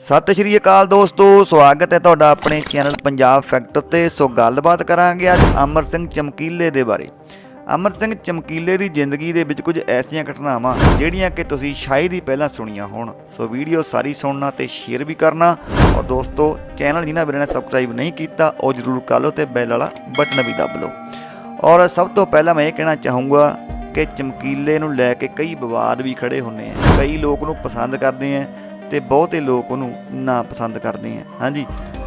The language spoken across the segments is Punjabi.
ਸਤਿ ਸ਼੍ਰੀ ਅਕਾਲ ਦੋਸਤੋ, ਸਵਾਗਤ ਹੈ ਤੁਹਾਡਾ ਆਪਣੇ ਚੈਨਲ ਪੰਜਾਬ ਫੈਕਟ ਉੱਤੇ। ਸੋ ਗੱਲਬਾਤ ਕਰਾਂਗੇ ਅੱਜ ਅਮਰ ਸਿੰਘ ਚਮਕੀਲੇ ਦੇ ਬਾਰੇ। ਅਮਰ ਸਿੰਘ ਚਮਕੀਲੇ ਦੀ ਜ਼ਿੰਦਗੀ ਦੇ ਵਿੱਚ ਕੁਝ ਐਸੀਆਂ ਘਟਨਾਵਾਂ ਜਿਹੜੀਆਂ ਕਿ ਤੁਸੀਂ ਸ਼ਾਇਦ ਹੀ ਪਹਿਲਾਂ ਸੁਣੀਆਂ ਹੋਣ। ਸੋ ਵੀਡੀਓ ਸਾਰੀ ਸੁਣਨਾ ਤੇ ਸ਼ੇਅਰ ਵੀ ਕਰਨਾ। ਔਰ ਦੋਸਤੋ, ਚੈਨਲ ਜਿਨ੍ਹਾਂ ਵੀਰਾਂ ਨੇ ਸਬਸਕ੍ਰਾਈਬ ਨਹੀਂ ਕੀਤਾ, ਉਹ ਜਰੂਰ ਕਰ ਲਓ ਤੇ ਬੈਲ ਵਾਲਾ ਬਟਨ ਵੀ ਦਬ ਲਓ। ਔਰ ਸਭ ਤੋਂ ਪਹਿਲਾਂ ਮੈਂ ਇਹ ਕਹਿਣਾ ਚਾਹੂੰਗਾ ਕਿ ਚਮਕੀਲੇ ਨੂੰ ਲੈ ਕੇ ਕਈ ਵਿਵਾਦ ਵੀ ਖੜੇ ਹੁੰਨੇ ਆ। ਕਈ ਲੋਕ ਨੂੰ ਪਸੰਦ ਕਰਦੇ ਆ। ਤੇ ਬਹੁਤੇ ਲੋਕ ਉਹਨੂੰ ਨਾ ਪਸੰਦ ਕਰਦੇ ਆ। ਹਾਂਜੀ।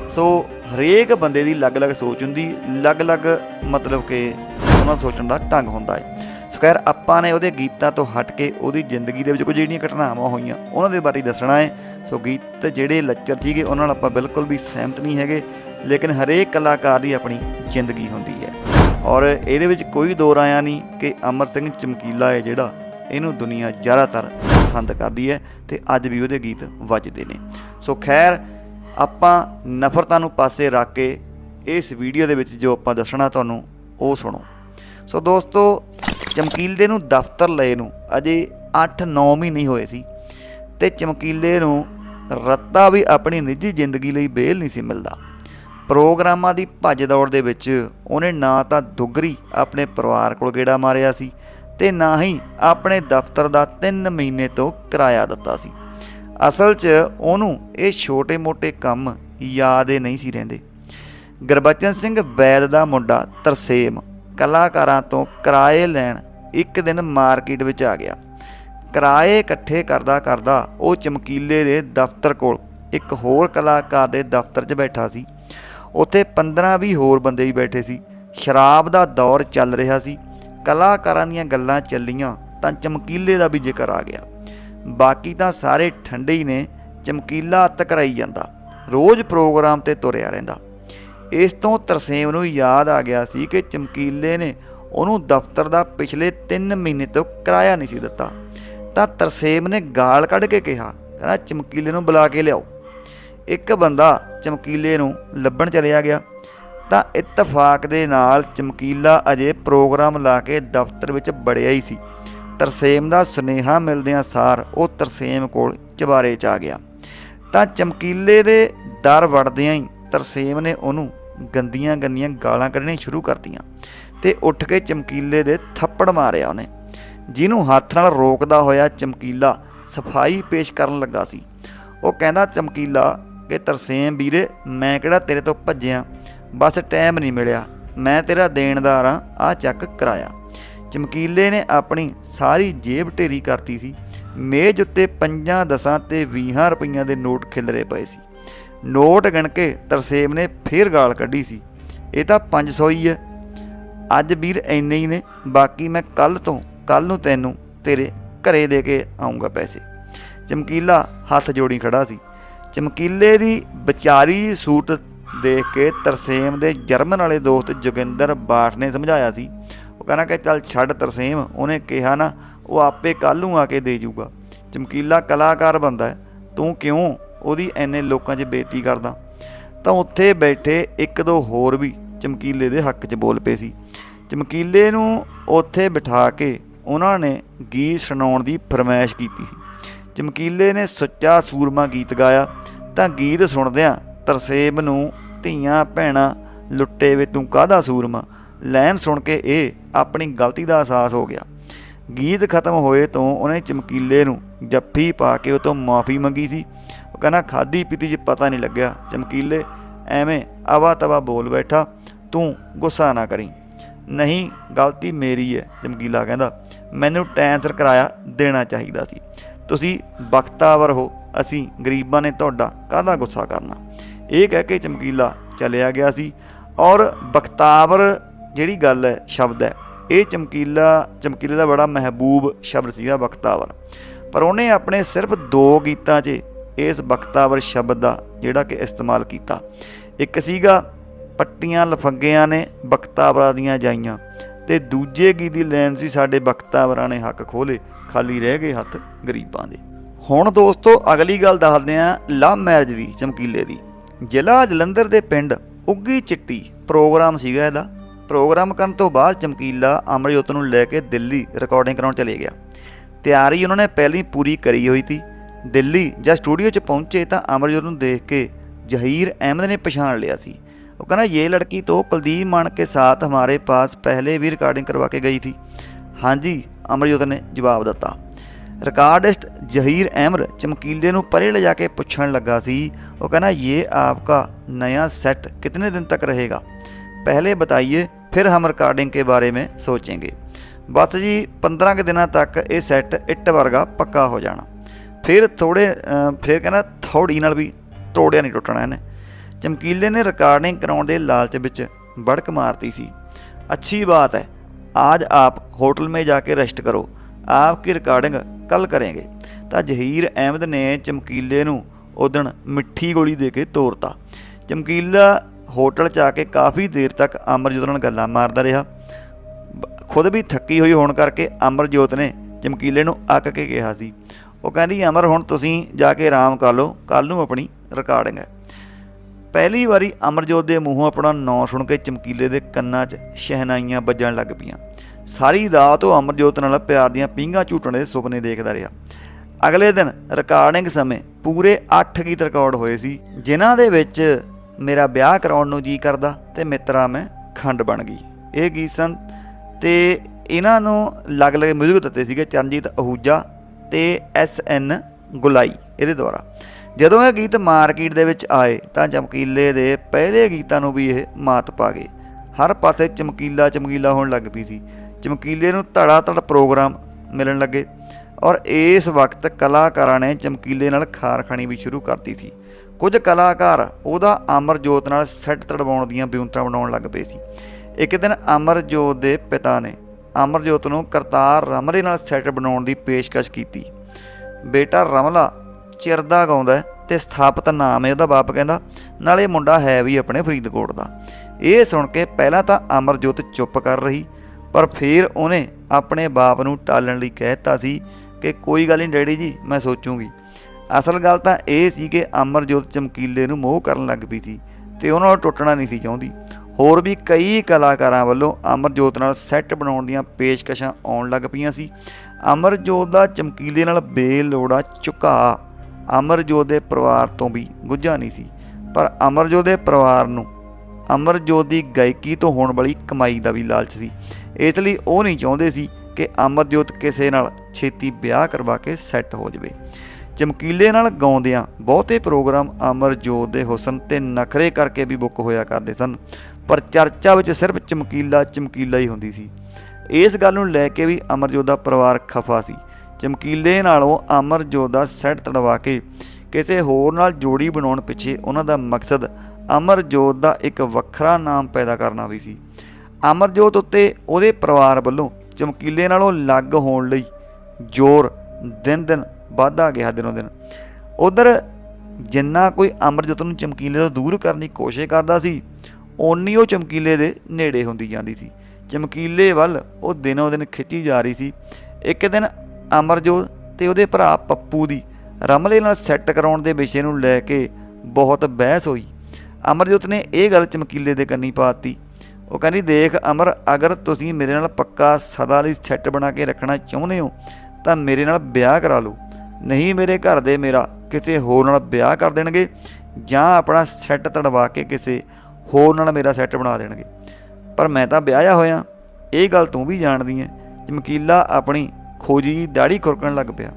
ਸੋ ਹਰੇਕ ਬੰਦੇ ਦੀ ਅਲੱਗ-ਅਲੱਗ ਸੋਚ ਹੁੰਦੀ, ਅਲੱਗ-ਅਲੱਗ ਮਤਲਬ ਕਿ ਉਹਨਾਂ ਸੋਚਣ ਦਾ ਢੰਗ ਹੁੰਦਾ ਹੈ ਸੋ ਖੈਰ, ਆਪਾਂ ਨੇ ਉਹਦੇ ਗੀਤਾਂ ਤੋਂ ਹਟ ਕੇ ਉਹਦੀ ਜ਼ਿੰਦਗੀ ਦੇ ਵਿੱਚ ਕੁਝ ਜਿਹੜੀਆਂ ਘਟਨਾਵਾਂ ਹੋਈਆਂ, ਉਹਨਾਂ ਦੇ ਬਾਰੇ ਦੱਸਣਾ ਹੈ ਸੋ ਗੀਤ ਜਿਹੜੇ ਲੱਚਰ ਸੀਗੇ, ਉਹਨਾਂ ਨਾਲ ਆਪਾਂ ਬਿਲਕੁਲ ਵੀ ਸਹਿਮਤ ਨਹੀਂ ਹੈਗੇ, ਲੇਕਿਨ ਹਰੇਕ ਕਲਾਕਾਰ ਦੀ ਆਪਣੀ ਜ਼ਿੰਦਗੀ ਹੁੰਦੀ ਹੈ ਔਰ ਇਹਦੇ ਵਿੱਚ ਕੋਈ ਦੋ ਰਾਇਆ ਨਹੀਂ ਕਿ ਅਮਰ ਸਿੰਘ ਚਮਕੀਲਾ ਹੈ ਜਿਹੜਾ, ਇਹਨੂੰ ਦੁਨੀਆ ਜ਼ਿਆਦਾਤਰ ਪਸੰਦ ਕਰਦੀ ਹੈ ਤੇ ਅੱਜ ਵੀ ਉਹਦੇ ਗੀਤ ਵੱਜਦੇ ਨੇ। ਸੋ ਖੈਰ, ਆਪਾਂ ਨਫ਼ਰਤਾਂ ਨੂੰ ਪਾਸੇ ਰੱਖ ਕੇ ਇਸ ਵੀਡੀਓ ਦੇ ਵਿੱਚ ਜੋ ਆਪਾਂ ਦੱਸਣਾ ਤੁਹਾਨੂੰ, ਉਹ ਸੁਣੋ। ਸੋ ਦੋਸਤੋ, ਚਮਕੀਲੇ ਨੂੰ ਦਫ਼ਤਰ ਲਏ ਨੂੰ ਅਜੇ 8-9 ਮਹੀਨੇ ਹੋਏ ਸੀ ਤੇ ਚਮਕੀਲੇ ਨੂੰ ਰੱਤਾ ਵੀ ਆਪਣੀ ਨਿੱਜੀ ਜ਼ਿੰਦਗੀ ਲਈ ਬੇਲ ਨਹੀਂ ਸੀ ਮਿਲਦਾ। ਪ੍ਰੋਗਰਾਮਾਂ ਦੀ ਭੱਜ ਦੌੜ ਦੇ ਵਿੱਚ ਉਹਨੇ ਨਾ ਤਾਂ ਦੁੱਗਰੀ ਆਪਣੇ ਪਰਿਵਾਰ ਕੋਲ ਗੇੜਾ ਮਾਰਿਆ ਸੀ ਤੇ ਨਾ ਹੀ ਆਪਣੇ ਦਫ਼ਤਰ ਦਾ 3 ਮਹੀਨੇ ਤੋਂ ਕਿਰਾਇਆ ਦਿੱਤਾ ਸੀ। ਅਸਲ 'ਚ ਉਹਨੂੰ ਇਹ ਛੋਟੇ-ਮੋਟੇ ਕੰਮ ਯਾਦ ਹੀ ਨਹੀਂ ਸੀ ਰਹਿੰਦੇ। ਗੁਰਬਚਨ ਸਿੰਘ ਵੈਦ ਦਾ ਮੁੰਡਾ ਤਰਸੇਮ ਕਲਾਕਾਰਾਂ ਤੋਂ ਕਿਰਾਏ ਲੈਣ ਇੱਕ ਦਿਨ ਮਾਰਕੀਟ ਵਿੱਚ ਆ ਗਿਆ। ਕਿਰਾਏ ਇਕੱਠੇ ਕਰਦਾ ਕਰਦਾ ਉਹ ਚਮਕੀਲੇ ਦੇ ਦਫ਼ਤਰ ਕੋਲ ਇੱਕ ਹੋਰ ਕਲਾਕਾਰ ਦੇ ਦਫ਼ਤਰ 'ਚ ਬੈਠਾ ਸੀ। ਉੱਥੇ 15-20 ਹੋਰ ਬੰਦੇ ਵੀ ਬੈਠੇ ਸੀ। ਸ਼ਰਾਬ ਦਾ ਦੌਰ ਚੱਲ ਰਿਹਾ ਸੀ। ਕਲਾਕਾਰਾਂ ਦੀਆਂ ਗੱਲਾਂ ਚੱਲੀਆਂ ਤਾਂ ਚਮਕੀਲੇ ਦਾ ਵੀ ਜ਼ਿਕਰ ਆ ਗਿਆ। ਬਾਕੀ ਤਾਂ ਸਾਰੇ ਠੰਡੇ ਹੀ ਨੇ, ਚਮਕੀਲਾ ਤਕਰਾਈ ਜਾਂਦਾ, ਰੋਜ਼ ਪ੍ਰੋਗਰਾਮ ਤੇ ਤੁਰਿਆ ਰਹਿੰਦਾ। ਇਸ ਤੋਂ ਤਰਸੇਮ ਨੂੰ ਯਾਦ ਆ ਗਿਆ ਸੀ ਕਿ ਚਮਕੀਲੇ ਨੇ ਉਹਨੂੰ ਦਫ਼ਤਰ ਦਾ ਪਿਛਲੇ 3 ਮਹੀਨੇ ਤੋਂ ਕਿਰਾਇਆ ਨਹੀਂ ਸੀ ਦਿੱਤਾ। ਤਾਂ ਤਰਸੇਮ ਨੇ ਗਾਲ ਕੱਢ ਕੇ ਕਿਹਾ, ਕਹਿੰਦਾ, ਚਮਕੀਲੇ ਨੂੰ ਬੁਲਾ ਕੇ ਲਿਆਓ। ਇੱਕ ਬੰਦਾ ਚਮਕੀਲੇ ਨੂੰ ਲੱਭਣ ਚਲਿਆ ਗਿਆ। ਤਾਂ ਇਤਫਾਕ ਦੇ ਨਾਲ ਚਮਕੀਲਾ ਅਜੇ ਪ੍ਰੋਗਰਾਮ ਲਾ ਕੇ ਦਫ਼ਤਰ ਵਿੱਚ ਬੜਿਆ ਹੀ ਸੀ। ਤਰਸੇਮ ਦਾ ਸੁਨੇਹਾ ਮਿਲਦਿਆਂ ਸਾਰ ਉਹ ਤਰਸੇਮ ਕੋਲ ਚਬਾਰੇ 'ਚ ਆ ਗਿਆ। ਤਾਂ ਚਮਕੀਲੇ ਦੇ ਦਰ ਵੜਦਿਆਂ ਹੀ ਤਰਸੇਮ ਨੇ ਉਹਨੂੰ ਗੰਦੀਆਂ ਗੰਦੀਆਂ ਗਾਲਾਂ ਕੱਢਣੀਆਂ ਸ਼ੁਰੂ ਕਰਤੀਆਂ ਤੇ ਉੱਠ ਕੇ ਚਮਕੀਲੇ ਦੇ ਥੱਪੜ ਮਾਰਿਆ ਉਹਨੇ, ਜਿਹਨੂੰ ਹੱਥ ਨਾਲ ਰੋਕਦਾ ਹੋਇਆ ਚਮਕੀਲਾ ਸਫ਼ਾਈ ਪੇਸ਼ ਕਰਨ ਲੱਗਾ ਸੀ। ਉਹ ਕਹਿੰਦਾ, ਚਮਕੀਲਾ, ਕਿ ਤਰਸੇਮ ਵੀਰੇ, ਮੈਂ ਕਿਹੜਾ ਤੇਰੇ ਤੋਂ ਭੱਜਿਆ? ਬਸ ਟਾਈਮ ਨਹੀਂ ਮਿਲਿਆ। ਮੈਂ ਤੇਰਾ ਦੇਣਦਾਰ ਆ ਆ ਚੱਕ ਕਰਾਇਆ। ਚਮਕੀਲੇ ਨੇ ਆਪਣੀ ਸਾਰੀ ਜੇਬ ਢੇਰੀ ਕਰਤੀ ਸੀ। ਮੇਜ਼ ਉੱਤੇ 5 10 ਤੇ 20 ਰੁਪਈਆਂ ਦੇ ਨੋਟ ਖਿਲਰੇ ਪਏ ਸੀ। ਨੋਟ ਗਿਣ ਕੇ ਤਰਸੇਮ ਨੇ ਫੇਰ ਗਾਲ ਕੱਢੀ ਸੀ। ਇਹ ਤਾਂ 500 ਹੀ ਹੈ। ਅੱਜ ਵੀਰ ਇੰਨੇ ਹੀ ਨੇ, ਬਾਕੀ ਮੈਂ ਕੱਲ ਤੋਂ ਕੱਲ ਨੂੰ ਤੈਨੂੰ ਤੇਰੇ ਘਰੇ ਦੇ ਕੇ ਆਉਂਗਾ ਪੈਸੇ। ਚਮਕੀਲਾ ਹੱਥ ਜੋੜੀ ਖੜਾ ਸੀ। ਚਮਕੀਲੇ ਦੀ ਵਿਚਾਰੀ ਸੂਟ ਦੇਖ ਕੇ ਤਰਸੇਮ ਦੇ ਜਰਮਨ ਵਾਲੇ ਦੋਸਤ ਜੋਗਿੰਦਰ ਬਾਠ ਨੇ ਸਮਝਾਇਆ ਸੀ। ਉਹ ਕਹਿੰਦਾ ਕਿ ਚੱਲ ਛੱਡ ਤਰਸੇਮ, ਉਹਨੇ ਕਿਹਾ ਨਾ, ਉਹ ਆਪੇ ਕੱਲ ਨੂੰ ਆ ਕੇ ਦੇ ਜੂਗਾ। ਚਮਕੀਲਾ ਕਲਾਕਾਰ ਬੰਦਾ ਤੂੰ ਕਿਉਂ ਉਹਦੀ ਐਨੇ ਲੋਕਾਂ 'ਚ ਬੇਇੱਜ਼ਤੀ ਕਰਦਾ? ਤਾਂ ਉੱਥੇ ਬੈਠੇ ਇੱਕ ਦੋ ਹੋਰ ਵੀ ਚਮਕੀਲੇ ਦੇ ਹੱਕ 'ਚ ਬੋਲ ਪਏ ਸੀ। ਚਮਕੀਲੇ ਨੂੰ ਉੱਥੇ ਬਿਠਾ ਕੇ ਉਹਨਾਂ ਨੇ ਗੀਤ ਸੁਣਾਉਣ ਦੀ ਫਰਮਾਇਸ਼ ਕੀਤੀ ਸੀ। ਚਮਕੀਲੇ ਨੇ ਸੁੱਚਾ ਸੂਰਮਾ ਗੀਤ ਗਾਇਆ। ਤਾਂ ਗੀਤ ਸੁਣਦਿਆਂ ਤਰਸੇਮ ਨੂੰ ਧੀਆਂ ਭੈਣਾਂ ਲੁੱਟੇ ਵੇ ਤੂੰ ਕਾਹਦਾ ਸੂਰਮਾ? ਲੈਣ ਸੁਣ ਕੇ ਇਹ ਆਪਣੀ ਗਲਤੀ ਦਾ ਅਹਿਸਾਸ ਹੋ ਗਿਆ। ਗੀਤ ਖਤਮ ਹੋਏ ਤੋਂ ਉਹਨੇ ਚਮਕੀਲੇ ਨੂੰ ਜੱਫੀ ਪਾ ਕੇ ਉਹ ਤੋਂ ਮਾਫੀ ਮੰਗੀ ਸੀ। ਉਹ ਕਹਿੰਦਾ, ਖਾਦੀ ਪੀਤੀ 'ਚ ਪਤਾ ਨਹੀਂ ਲੱਗਿਆ। ਚਮਕੀਲੇ ਐਵੇਂ ਆਵਾ ਤਵਾ ਬੋਲ ਬੈਠਾ, ਤੂੰ ਗੁੱਸਾ ਨਾ ਕਰੀ। ਨਹੀਂ, ਗਲਤੀ ਮੇਰੀ ਹੈ ਚਮਕੀਲਾ ਕਹਿੰਦਾ, ਮੈਨੂੰ ਟਾਈਮ ਸਿਰ ਕਿਰਾਇਆ ਦੇਣਾ ਚਾਹੀਦਾ ਸੀ। ਤੁਸੀਂ ਬਖਤਾਵਰ ਹੋ। ਅਸੀਂ ਗਰੀਬਾਂ ਨੇ ਤੁਹਾਡਾ ਕਾਹਦਾ ਗੁੱਸਾ ਕਰਨਾ? ਇਹ ਕਹਿ ਕੇ ਚਮਕੀਲਾ ਚਲਿਆ ਗਿਆ ਸੀ। ਔਰ ਬਖਤਾਵਰ ਜਿਹੜੀ ਗੱਲ ਹੈ, ਸ਼ਬਦ ਹੈ, ਇਹ ਚਮਕੀਲਾ, ਚਮਕੀਲੇ ਦਾ ਬੜਾ ਮਹਿਬੂਬ ਸ਼ਬਦ ਸੀਗਾ ਬਖਤਾਵਰ। ਪਰ ਉਹਨੇ ਆਪਣੇ ਸਿਰਫ ਦੋ ਗੀਤਾਂ 'ਚ ਇਸ ਬਖਤਾਵਰ ਸ਼ਬਦ ਦਾ ਜਿਹੜਾ ਕਿ ਇਸਤੇਮਾਲ ਕੀਤਾ। ਇੱਕ ਸੀਗਾ, ਪੱਟੀਆਂ ਲਫੰਗਿਆਂ ਨੇ ਬਖਤਾਵਰਾਂ ਦੀਆਂ ਜਾਈਆਂ, ਤੇ ਦੂਜੇ ਗੀਤ ਦੀ ਲੈਣ ਸੀ, ਸਾਡੇ ਬਖਤਾਵਰਾਂ ਨੇ ਹੱਕ ਖੋਲੇ ਖਾਲੀ ਰਹਿ ਗਏ ਹੱਥ ਗਰੀਬਾਂ ਦੇ। ਹੁਣ ਦੋਸਤੋ, ਅਗਲੀ ਗੱਲ ਦੱਸਦੇ ਆਂ ਲਵ ਮੈਰਿਜ ਦੀ, ਚਮਕੀਲੇ ਦੀ। ਜ਼ਿਲ੍ਹਾ ਜਲੰਧਰ ਦੇ ਪਿੰਡ ਉੱਗੀ ਚਿੱਟੀ ਪ੍ਰੋਗਰਾਮ ਸੀਗਾ ਇਹਦਾ। ਪ੍ਰੋਗਰਾਮ ਕਰਨ ਤੋਂ ਬਾਅਦ ਚਮਕੀਲਾ ਅਮਰਜੋਤ ਨੂੰ ਲੈ ਕੇ ਦਿੱਲੀ ਰਿਕਾਰਡਿੰਗ ਕਰਾਉਣ ਚਲੇ ਗਿਆ। ਤਿਆਰੀ ਉਹਨਾਂ ਨੇ ਪਹਿਲੀ ਪੂਰੀ ਕਰੀ ਹੋਈ ਸੀ। ਦਿੱਲੀ ਜਾਂ ਸਟੂਡੀਓ 'ਚ ਪਹੁੰਚੇ ਤਾਂ ਅਮਰਜੋਤ ਨੂੰ ਦੇਖ ਕੇ ਜ਼ਹੀਰ ਅਹਿਮਦ ਨੇ ਪਛਾਣ ਲਿਆ ਸੀ। ਉਹ ਕਹਿੰਦਾ, ਇਹ ਲੜਕੀ ਤੋਂ ਕੁਲਦੀਪ ਮਾਨ ਕੇ ਸਾਥ ਹਮਾਰੇ ਪਾਸ ਪਹਿਲੇ ਵੀ ਰਿਕਾਰਡਿੰਗ ਕਰਵਾ ਕੇ ਗਈ ਸੀ। ਹਾਂਜੀ ਅਮਰਜੋਤ ਨੇ ਜਵਾਬ ਦਿੱਤਾ। ਰਿਕਾਰਡਿਸਟ ਜ਼ਹੀਰ ਅਹਿਮਦ ਚਮਕੀਲੇ ਨੂੰ ਪਰੇ ਲੈ ਜਾ ਕੇ ਪੁੱਛਣ ਲੱਗਾ ਸੀ ਉਹ ਕਹਿੰਦਾ ਇਹ ਆਪਕਾ नया सेट कितने दिन तक रहेगा पहले बताइए फिर हम रिकॉर्डिंग के बारे में सोचेंगे ਬਸ ਜੀ 15 ਕੁ ਦਿਨਾਂ ਤੱਕ ਇਹ ਸੈੱਟ ਇੱਟ ਵਰਗਾ ਪੱਕਾ ਹੋ ਜਾਣਾ ਫਿਰ ਥੋੜੇ ਅ, ਫਿਰ ਕਹਿੰਦਾ ਥੋੜੀ ਨਾਲ ਵੀ ਤੋੜਿਆ ਨਹੀਂ ਟੁੱਟਣਾ ਇਹਨੇ ਚਮਕੀਲੇ ਨੇ ਰਿਕਾਰਡਿੰਗ ਕਰਾਉਣ ਦੇ ਲਾਲਚ ਵਿੱਚ ਬੜਕ ਮਾਰਤੀ ਸੀ ਅੱਛੀ ਬਾਤ ਹੈ आज आप होटल में जाके रेस्ट करो आपकी रिकॉर्डिंग ਕੱਲ ਕਰਾਂਗੇ। ਤਾਂ ਜ਼ਹੀਰ ਅਹਿਮਦ ਨੇ ਚਮਕੀਲੇ ਨੂੰ ਉਦਣ ਮਿੱਠੀ ਗੋਲੀ ਦੇ ਕੇ ਤੋਰਤਾ। ਚਮਕੀਲਾ ਹੋਟਲ 'ਚ ਆ ਕੇ ਕਾਫੀ ਦੇਰ ਤੱਕ ਅਮਰਜੋਤ ਨਾਲ ਗੱਲਾਂ ਮਾਰਦਾ ਰਿਹਾ। ਖੁਦ ਵੀ ਥੱਕੀ ਹੋਈ ਹੋਣ ਕਰਕੇ ਅਮਰਜੋਤ ਨੇ ਚਮਕੀਲੇ ਨੂੰ ਅੱਕ ਕੇ ਕਿਹਾ ਸੀ। ਉਹ ਕਹਿੰਦੀ, ਅਮਰ, ਹੁਣ ਤੁਸੀਂ ਜਾ ਕੇ ਆਰਾਮ ਕਰ ਲਓ ਕੱਲ ਨੂੰ ਆਪਣੀ ਰਿਕਾਰਡਿੰਗ ਹੈ। ਪਹਿਲੀ ਵਾਰੀ ਅਮਰਜੋਤ ਦੇ ਮੂੰਹੋਂ ਆਪਣਾ ਨਾਂ ਸੁਣ ਕੇ ਚਮਕੀਲੇ ਦੇ ਕੰਨਾਂ 'ਚ ਸ਼ਹਿਨਾਈਆਂ ਵੱਜਣ ਲੱਗ ਪਈਆਂ। ਸਾਰੀ ਰਾਤ ਉਹ ਅਮਰਜੋਤ ਨਾਲ ਪਿਆਰ ਦੀਆਂ ਪੀਂਘਾਂ ਝੂਟਣ ਦੇ ਸੁਪਨੇ ਦੇਖਦਾ ਰਿਹਾ। ਅਗਲੇ ਦਿਨ ਰਿਕਾਰਡਿੰਗ ਸਮੇਂ ਪੂਰੇ 8 ਗੀਤ ਰਿਕਾਰਡ ਹੋਏ ਸੀ, ਜਿਨ੍ਹਾਂ ਦੇ ਵਿੱਚ ਮੇਰਾ ਵਿਆਹ ਕਰਾਉਣ ਨੂੰ ਜੀ ਕਰਦਾ ਤੇ ਮਿੱਤਰਾ ਮੈਂ ਖੰਡ ਬਣ ਗਈ। ਇਹ ਗੀਤ ਸਨ ਤੇ ਇਹਨਾਂ ਨੂੰ ਅਲੱਗ-ਅਲੱਗ ਮਿਊਜ਼ਿਕ ਦਿੱਤੇ ਸੀਗੇ, ਚਰਨਜੀਤ ਅਹੂਜਾ ਤੇ ਐਸ ਐਨ ਗੁਲਾਈ ਇਹਦੇ ਦੁਆਰਾ। ਜਦੋਂ ਇਹ ਗੀਤ ਮਾਰਕੀਟ ਦੇ ਵਿੱਚ ਆਏ ਤਾਂ ਚਮਕੀਲੇ ਦੇ ਪਹਿਲੇ ਗੀਤਾਂ ਨੂੰ ਵੀ ਇਹ ਮਾਤ ਪਾ ਗਏ। ਹਰ ਪਾਸੇ ਚਮਕੀਲਾ ਚਮਕੀਲਾ ਹੋਣ ਲੱਗ ਪਈ ਸੀ। ਚਮਕੀਲੇ ਨੂੰ ਧੜਾ ਧੜ ਪ੍ਰੋਗਰਾਮ ਮਿਲਣ ਲੱਗੇ ਔਰ ਇਸ ਵਕਤ ਕਲਾਕਾਰਾਂ ਨੇ ਚਮਕੀਲੇ ਨਾਲ ਖਾਰ ਖਾਣੀ ਵੀ ਸ਼ੁਰੂ ਕਰਤੀ ਸੀ। ਕੁਝ ਕਲਾਕਾਰ ਉਹਦਾ ਅਮਰਜੋਤ ਨਾਲ ਸੈੱਟ ਤੜਵਾਉਣ ਦੀਆਂ ਬਿਉਂਤਾਂ ਬਣਾਉਣ ਲੱਗ ਪਏ ਸੀ। ਇੱਕ ਦਿਨ ਅਮਰਜੋਤ ਦੇ ਪਿਤਾ ਨੇ ਅਮਰਜੋਤ ਨੂੰ ਕਰਤਾਰ ਰਮਲੇ ਨਾਲ ਸੈੱਟ ਬਣਾਉਣ ਦੀ ਪੇਸ਼ਕਸ਼ ਕੀਤੀ। ਬੇਟਾ ਰਮਲਾ ਚਿਰਦਾ ਗਾਉਂਦਾ ਹੈ ਤੇ ਸਥਾਪਿਤ ਨਾਮ ਹੈ ਉਹਦਾ ਬਾਪ ਕਹਿੰਦਾ, ਨਾਲੇ ਮੁੰਡਾ ਹੈ ਵੀ ਆਪਣੇ ਫਰੀਦਕੋਟ ਦਾ। ਇਹ ਸੁਣ ਕੇ ਪਹਿਲਾਂ ਤਾਂ ਅਮਰਜੋਤ ਚੁੱਪ ਕਰ ਰਹੀ ਪਰ ਫਿਰ ਉਹਨੇ ਆਪਣੇ ਬਾਪ ਨੂੰ ਟਾਲਣ ਲਈ ਕਹਿਤਾ ਸੀ ਕਿ ਕੋਈ ਗੱਲ ਨਹੀਂ ਡੈਡੀ ਜੀ, ਮੈਂ ਸੋਚੂਗੀ। ਅਸਲ ਗੱਲ ਤਾਂ ਇਹ ਸੀ ਕਿ ਅਮਰਜੋਤ ਚਮਕੀਲੇ ਨੂੰ ਮੋਹ ਕਰਨ ਲੱਗ ਪਈ ਸੀ ਤੇ ਉਹਨਾਂ ਨਾਲ ਟੁੱਟਣਾ ਨਹੀਂ ਸੀ ਚਾਹੁੰਦੀ। ਹੋਰ ਵੀ ਕਈ ਕਲਾਕਾਰਾਂ ਵੱਲੋਂ ਅਮਰਜੋਤ ਨਾਲ ਸੈੱਟ ਬਣਾਉਣ ਦੀਆਂ ਪੇਸ਼ਕਸ਼ਾਂ ਆਉਣ ਲੱਗ ਪਈਆਂ ਸੀ। ਅਮਰਜੋਤ ਦਾ ਚਮਕੀਲੇ ਨਾਲ ਬੇਲੋੜਾ ਝੁਕਾ। ਅਮਰਜੋਤ ਦੇ ਪਰਿਵਾਰ ਤੋਂ ਵੀ ਗੁੱਝਾ ਨਹੀਂ ਸੀ, ਪਰ ਅਮਰਜੋਤ ਦੇ ਪਰਿਵਾਰ ਨੂੰ ਅਮਰਜੋਤ ਦੀ ਗਾਇਕੀ ਤੋਂ ਹੋਣ ਵਾਲੀ ਕਮਾਈ ਦਾ ਵੀ ਲਾਲਚ ਸੀ। ਇਸ ਲਈ ਉਹ ਨਹੀਂ ਚਾਹੁੰਦੇ ਸੀ ਕਿ ਅਮਰਜੋਤ ਕਿਸੇ ਨਾਲ ਛੇਤੀ ਵਿਆਹ ਕਰਵਾ ਕੇ ਸੈੱਟ ਹੋ ਜਾਵੇ। ਚਮਕੀਲੇ ਨਾਲ ਗਾਉਂਦਿਆਂ ਬਹੁਤੇ ਪ੍ਰੋਗਰਾਮ ਅਮਰਜੋਤ ਦੇ ਹੁਸਨ ਤੇ ਨਖਰੇ ਕਰਕੇ ਵੀ ਬੁੱਕ ਹੋਇਆ ਕਰਦੇ ਸਨ, ਪਰ ਚਰਚਾ ਵਿੱਚ ਸਿਰਫ ਚਮਕੀਲਾ ਚਮਕੀਲਾ ਹੀ ਹੁੰਦੀ ਸੀ। ਇਸ ਗੱਲ ਨੂੰ ਲੈ ਕੇ ਵੀ ਅਮਰਜੋਤ ਦਾ ਪਰਿਵਾਰ ਖਫਾ ਸੀ। ਚਮਕੀਲੇ ਨਾਲੋਂ ਅਮਰਜੋਤ ਦਾ ਸੈੱਟ ਤੜਵਾ ਕੇ ਕਿਸੇ ਹੋਰ ਨਾਲ ਜੋੜੀ ਬਣਾਉਣ ਪਿੱਛੇ ਉਹਨਾਂ ਦਾ ਮਕਸਦ ਅਮਰਜੋਤ ਦਾ ਇੱਕ ਵੱਖਰਾ ਨਾਮ ਪੈਦਾ ਕਰਨਾ ਵੀ ਸੀ। ਅਮਰਜੋਤ ਉੱਤੇ ਉਹਦੇ ਪਰਿਵਾਰ ਵੱਲੋਂ ਚਮਕੀਲੇ ਨਾਲੋਂ ਲੱਗ ਹੋਣ ਲਈ ਜ਼ੋਰ ਦਿਨ ਦਿਨ ਵੱਧਦਾ ਗਿਆ ਦਿਨੋਂ ਦਿਨ। ਉਧਰ ਜਿੰਨਾ ਕੋਈ ਅਮਰਜੋਤ ਨੂੰ ਚਮਕੀਲੇ ਤੋਂ ਦੂਰ ਕਰਨ ਦੀ ਕੋਸ਼ਿਸ਼ ਕਰਦਾ ਸੀ, ਓਨੀ ਉਹ ਚਮਕੀਲੇ ਦੇ ਨੇੜੇ ਹੁੰਦੀ ਜਾਂਦੀ ਸੀ। ਚਮਕੀਲੇ ਵੱਲ ਉਹ ਦਿਨੋਂ ਦਿਨ ਖਿੱਚੀ ਜਾ ਰਹੀ ਸੀ। ਇੱਕ ਦਿਨ ਅਮਰਜੋਤ ਤੇ ਉਹਦੇ ਭਰਾ ਪੱਪੂ ਦੀ ਰਮਲੇ ਨਾਲ ਸੈੱਟ ਕਰਾਉਣ ਦੇ ਵਿਸ਼ੇ ਨੂੰ ਲੈ ਕੇ ਬਹੁਤ ਬਹਿਸ ਹੋਈ। ਅਮਰਜੋਤ ਨੇ ਇਹ ਗੱਲ ਚਮਕੀਲੇ ਦੇ ਕੰਨੀ ਪਾਤੀ ਉਹ ਕਹਿੰਦੀ, ਦੇਖ ਅਮਰ, ਅਗਰ ਤੁਸੀਂ ਮੇਰੇ ਨਾਲ ਪੱਕਾ ਸਦਾ ਲਈ ਸੈੱਟ ਬਣਾ ਕੇ ਰੱਖਣਾ ਚਾਹੁੰਦੇ ਹੋ, ਤਾਂ ਮੇਰੇ ਨਾਲ ਵਿਆਹ ਕਰਾ ਲਓ। ਨਹੀਂ ਮੇਰੇ ਘਰ ਦੇ ਮੇਰਾ ਕਿਸੇ ਹੋਰ ਨਾਲ ਵਿਆਹ ਕਰ ਦੇਣਗੇ ਜਾਂ ਆਪਣਾ ਸੈੱਟ ਤੜਵਾ ਕੇ ਕਿਸੇ ਹੋਰ ਨਾਲ ਮੇਰਾ ਸੈੱਟ ਬਣਾ ਦੇਣਗੇ। ਪਰ ਮੈਂ ਤਾਂ ਵਿਆਹਿਆ ਹੋਇਆ। ਇਹ ਗੱਲ ਤੂੰ ਵੀ ਜਾਣਦੀ ਐ ਚਮਕੀਲਾ ਆਪਣੀ ਖੋਜੀ ਦਾੜੀ ਖੁਰਕਣ ਲੱਗ ਪਿਆ।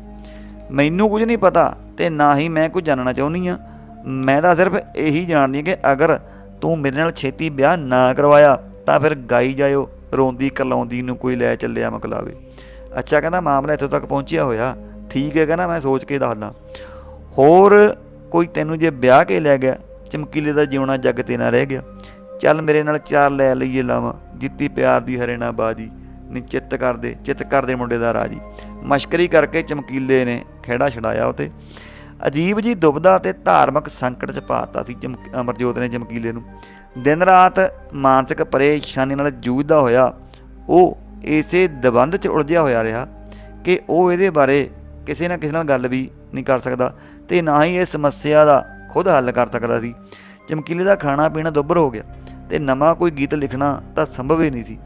ਮੈਨੂੰ ਕੁਝ ਨਹੀਂ ਪਤਾ ਤੇ ਨਾ ਹੀ ਮੈਂ ਕੁਝ ਜਾਣਨਾ ਚਾਹੁੰਦੀ ਆ ਮੈਂ ਤਾਂ ਸਿਰਫ ਇਹੀ ਜਾਣਦੀ ਹਾਂ ਕਿ ਅਗਰ ਤੂੰ ਮੇਰੇ ਨਾਲ ਛੇਤੀ ਵਿਆਹ ਨਾ ਕਰਵਾਇਆ, ਤਾਂ ਫਿਰ ਗਾਈ ਜਾਇਓ, ਰੋਂਦੀ ਕਲਾਉਂਦੀ ਨੂੰ ਕੋਈ ਲੈ ਚੱਲਿਆ ਮਕਲਾਵੇ। ਅੱਛਾ, ਕਹਿੰਦਾ ਮਾਮਲਾ ਇੱਥੋਂ ਤੱਕ ਪਹੁੰਚਿਆ ਹੋਇਆ। ਠੀਕ ਹੈ, ਕਹਿੰਦਾ ਮੈਂ ਸੋਚ ਕੇ ਦੱਸਦਾ। ਹੋਰ ਕੋਈ ਤੈਨੂੰ ਜੇ ਵਿਆਹ ਕੇ ਲੈ ਗਿਆ, ਚਮਕੀਲੇ ਦਾ ਜਿਉਣਾ ਜੱਗ ਤੇ ਨਾ ਰਹਿ ਗਿਆ। ਚੱਲ ਮੇਰੇ ਨਾਲ ਚਾਰ ਲੈ ਲਈਏ ਲਾਵਾਂ, ਜਿੱਤੀ ਪਿਆਰ ਦੀ ਹਰੇਣਾ ਬਾਜੀ। ਨੀ ਚਿੱਤ ਕਰਦੇ ਚਿੱਤ ਕਰਦੇ ਮੁੰਡੇ ਦਾ ਰਾਜੀ। ਮਸ਼ਕਰੀ ਕਰਕੇ ਚਮਕੀਲੇ ਨੇ ਖੇੜਾ ਛਡਾਇਆ ਉਤੇ। ਅਜੀਬ ਜੀ ਦੁਬਦਾ ਤੇ ਧਾਰਮਿਕ ਸੰਕਟ ਚ ਪਾਤਾ ਸੀ ਚਮਕ- ਅਮਰਜੋਤ ਨੇ ਚਮਕੀਲੇ ਨੂੰ। ਦਿਨ ਰਾਤ ਮਾਨਸਿਕ ਪਰੇਸ਼ਾਨੀ ਨਾਲ ਜੂਝਦਾ ਹੋਇਆ, ਉਹ ਇਸੇ ਦਬੰਧ ਚ ਉਲਝਿਆ ਹੋਇਆ ਰਿਹਾ ਕਿ ਉਹ ਇਹਦੇ ਬਾਰੇ ਕਿਸੇ ਨਾ ਕਿਸੇ ਨਾਲ ਗੱਲ ਵੀ ਨਹੀਂ ਕਰ ਸਕਦਾ ਤੇ ਨਾ ਹੀ ਇਹ ਸਮੱਸਿਆ ਦਾ ਖੁਦ ਹੱਲ ਕਰ ਸਕਦਾ ਸੀ। ਚਮਕੀਲੇ ਦਾ ਖਾਣਾ ਪੀਣਾ ਦੁੱਬਰ ਹੋ ਗਿਆ ਤੇ ਨਵਾਂ ਕੋਈ ਗੀਤ ਲਿਖਣਾ ਤਾਂ ਸੰਭਵ ਹੀ ਨਹੀਂ ਸੀ।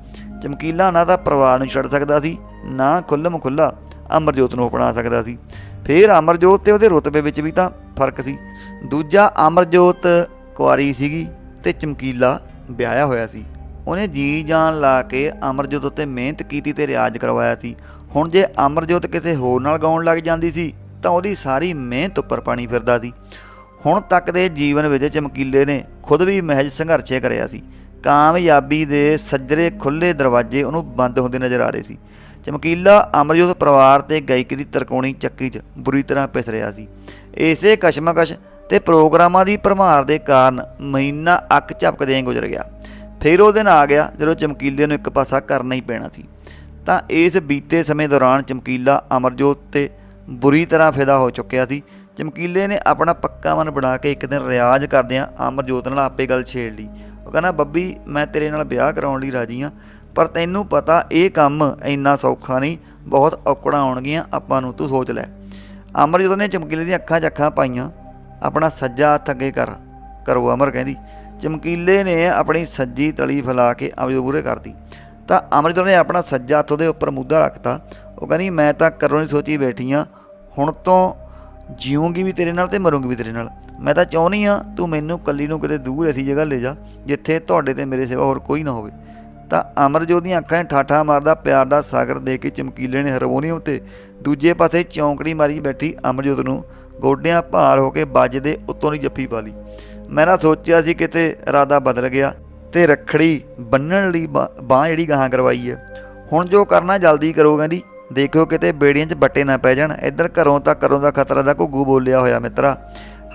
ਚਮਕੀਲਾ ਨਾ ਤਾਂ ਪਰਿਵਾਰ ਨੂੰ ਛੱਡ ਸਕਦਾ ਸੀ, ਨਾ ਖੁੱਲਮ ਖੁੱਲਾ ਅਮਰਜੋਤ ਨੂੰ ਅਪਣਾ ਸਕਦਾ ਸੀ। ਫਿਰ ਅਮਰਜੋਤ ਤੇ ਉਹਦੇ ਰੁਤਬੇ ਵਿੱਚ ਵੀ ਤਾਂ ਫ਼ਰਕ ਸੀ। ਦੂਜਾ ਅਮਰਜੋਤ ਕੁਆਰੀ ਸੀਗੀ ਤੇ ਚਮਕੀਲਾ ਵਿਆਹਿਆ ਹੋਇਆ ਸੀ। ਉਹਨੇ ਜੀ ਜਾਨ ਲਾ ਕੇ ਅਮਰਜੋਤ ਉੱਤੇ ਮਿਹਨਤ ਕੀਤੀ ਤੇ ਰਿਆਜ਼ ਕਰਵਾਇਆ ਸੀ। ਹੁਣ ਜੇ ਅਮਰਜੋਤ ਕਿਸੇ ਹੋਰ ਨਾਲ ਗਾਉਣ ਲੱਗ ਜਾਂਦੀ ਸੀ, ਤਾਂ ਉਹਦੀ ਸਾਰੀ ਮਿਹਨਤ ਉੱਪਰ ਪਾਣੀ ਫਿਰਦਾ ਸੀ। ਹੁਣ ਤੱਕ ਦੇ ਜੀਵਨ ਵਿੱਚ ਚਮਕੀਲੇ ਨੇ ਖੁਦ ਵੀ ਮਹਿਜ ਸੰਘਰਸ਼ੇ ਕਰਿਆ ਸੀ। ਕਾਮਯਾਬੀ ਦੇ ਸੱਜਰੇ ਖੁੱਲੇ ਦਰਵਾਜ਼ੇ ਉਹਨੂੰ ਬੰਦ ਹੁੰਦੇ ਨਜ਼ਰ ਆ ਰਹੇ ਸੀ। ਚਮਕੀਲਾ ਅਮਰਜੋਤ ਪਰਿਵਾਰ ਤੇ ਗਾਇਕੀ ਦੀ ਤਰਕੋਣੀ ਚੱਕੀ 'ਚ ਬੁਰੀ ਤਰ੍ਹਾਂ ਪਿਸ ਰਿਹਾ ਸੀ। ਇਸੇ ਕਸ਼ਮਕਸ਼ ਤੇ ਪ੍ਰੋਗਰਾਮਾਂ ਦੀ ਭਰਮਾਰ ਦੇ ਕਾਰਨ ਮਹੀਨਾ ਅੱਖ ਝਪਕਦਿਆਂ ਗੁਜ਼ਰ ਗਿਆ। ਫਿਰ ਉਹ ਦਿਨ ਆ ਗਿਆ ਜਦੋਂ ਚਮਕੀਲੇ ਨੂੰ ਇੱਕ ਪਾਸਾ ਕਰਨਾ ਹੀ ਪੈਣਾ ਸੀ। ਤਾਂ ਇਸ ਬੀਤੇ ਸਮੇਂ ਦੌਰਾਨ ਚਮਕੀਲਾ ਅਮਰਜੋਤ ਤੇ ਬੁਰੀ ਤਰ੍ਹਾਂ ਫਿਦਾ ਹੋ ਚੁੱਕਿਆ ਸੀ। ਚਮਕੀਲੇ ਨੇ ਆਪਣਾ ਪੱਕਾ ਮਨ ਬਣਾ ਕੇ ਇੱਕ ਦਿਨ ਰਿਆਜ਼ ਕਰਦਿਆਂ ਅਮਰਜੋਤ ਨਾਲ ਆਪੇ ਗੱਲ ਛੇੜ ਲਈ। ਉਹ ਕਹਿੰਦਾ, ਬੱਬੀ, ਮੈਂ ਤੇਰੇ ਨਾਲ ਵਿਆਹ ਕਰਾਉਣ ਲਈ ਰਾਜੀ ਹਾਂ। ਪਰ ਤੈਨੂੰ ਪਤਾ ਇਹ ਕੰਮ ਇੰਨਾ ਸੌਖਾ ਨਹੀਂ, ਬਹੁਤ ਔਕੜਾਂ ਆਉਣਗੀਆਂ, ਆਪਾਂ ਨੂੰ ਤੂੰ ਸੋਚ ਲੈ। ਅਮਰਜੋਤ ਨੇ ਚਮਕੀਲੇ ਦੀਆਂ ਅੱਖਾਂ 'ਚ ਅੱਖਾਂ ਪਾਈਆਂ। ਆਪਣਾ ਸੱਜਾ ਹੱਥ ਅੱਗੇ ਕਰ, ਕਰੋ ਅਮਰ, ਕਹਿੰਦੀ। ਚਮਕੀਲੇ ਨੇ ਆਪਣੀ ਸੱਜੀ ਤਲੀ ਫੈਲਾ ਕੇ ਅਮਰਜੋਤ ਪੂਰੇ ਕਰਤੀ। ਤਾਂ ਅਮਰਜੋਤ ਨੇ ਆਪਣਾ ਸੱਜਾ ਹੱਥ ਉਹਦੇ ਉੱਪਰ ਮੁੱਦਾ ਰੱਖਤਾ। ਉਹ ਕਹਿੰਦੀ, ਮੈਂ ਤਾਂ ਕਰੋ ਨਹੀਂ ਸੋਚੀ ਬੈਠੀ ਆ। ਹੁਣ ਤੋਂ ਜੀਵਾਂਗੀ ਵੀ ਤੇਰੇ ਨਾਲ ਤੇ ਮਰੂੰਗੀ ਵੀ ਤੇਰੇ ਨਾਲ। ਮੈਂ ਤਾਂ ਚਾਹੁੰਦੀ ਆ, ਤੂੰ ਮੈਨੂੰ ਕੱਲੀ ਨੂੰ ਕਿਤੇ ਦੂਰ ਐਸੀ ਜਗ੍ਹਾ ਲੈ ਜਾ, ਜਿੱਥੇ ਤੁਹਾਡੇ ਤੇ ਮੇਰੇ ਸਿਵਾ ਹੋਰ ਕੋਈ ਨਾ ਹੋਵੇ। ਤਾਂ ਅਮਰਜੋਤ ਦੀਆਂ ਅੱਖਾਂ 'ਚ ਠਾਠਾ ਮਾਰਦਾ, ਪਿਆਰ ਦਾ ਸਾਗਰ ਦੇ ਕੇ ਚਮਕੀਲੇ ਨੇ ਹਾਰਮੋਨੀਅਮ ਤੇ ਦੂਜੇ ਪਾਸੇ ਚੌਂਕੜੀ ਮਾਰੀ ਬੈਠੀ ਅਮਰਜੋਤ ਨੂੰ। ਗੋਡਿਆਂ ਭਾਰ ਹੋ ਕੇ ਵੱਜਦੇ ਉੱਤੋਂ ਦੀ ਜੱਫੀ ਪਾ ਲਈ। ਮੈਂ ਨਾ ਸੋਚਿਆ ਸੀ ਕਿਤੇ ਇਰਾਦਾ ਬਦਲ ਗਿਆ ਤੇ ਰੱਖੜੀ ਬੰਨਣ ਲਈ ਬਾਹ ਜਿਹੜੀ ਗਾਹਾਂ ਕਰਵਾਈ ਹੈ। ਹੁਣ ਜੋ ਕਰਨਾ ਜਲਦੀ ਕਰੋ, ਕਹਿੰਦੀ। ਦੇਖਿਓ ਕਿਤੇ ਬੇੜੀਆਂ 'ਚ ਬੱਟੇ ਨਾ ਪੈ ਜਾਣ। ਇੱਧਰ ਘਰੋਂ ਤਾਂ ਘਰੋਂ ਦਾ ਖਤਰਾ ਦਾ ਘੁੱਗੂ ਬੋਲਿਆ ਹੋਇਆ ਮਿੱਤਰਾ।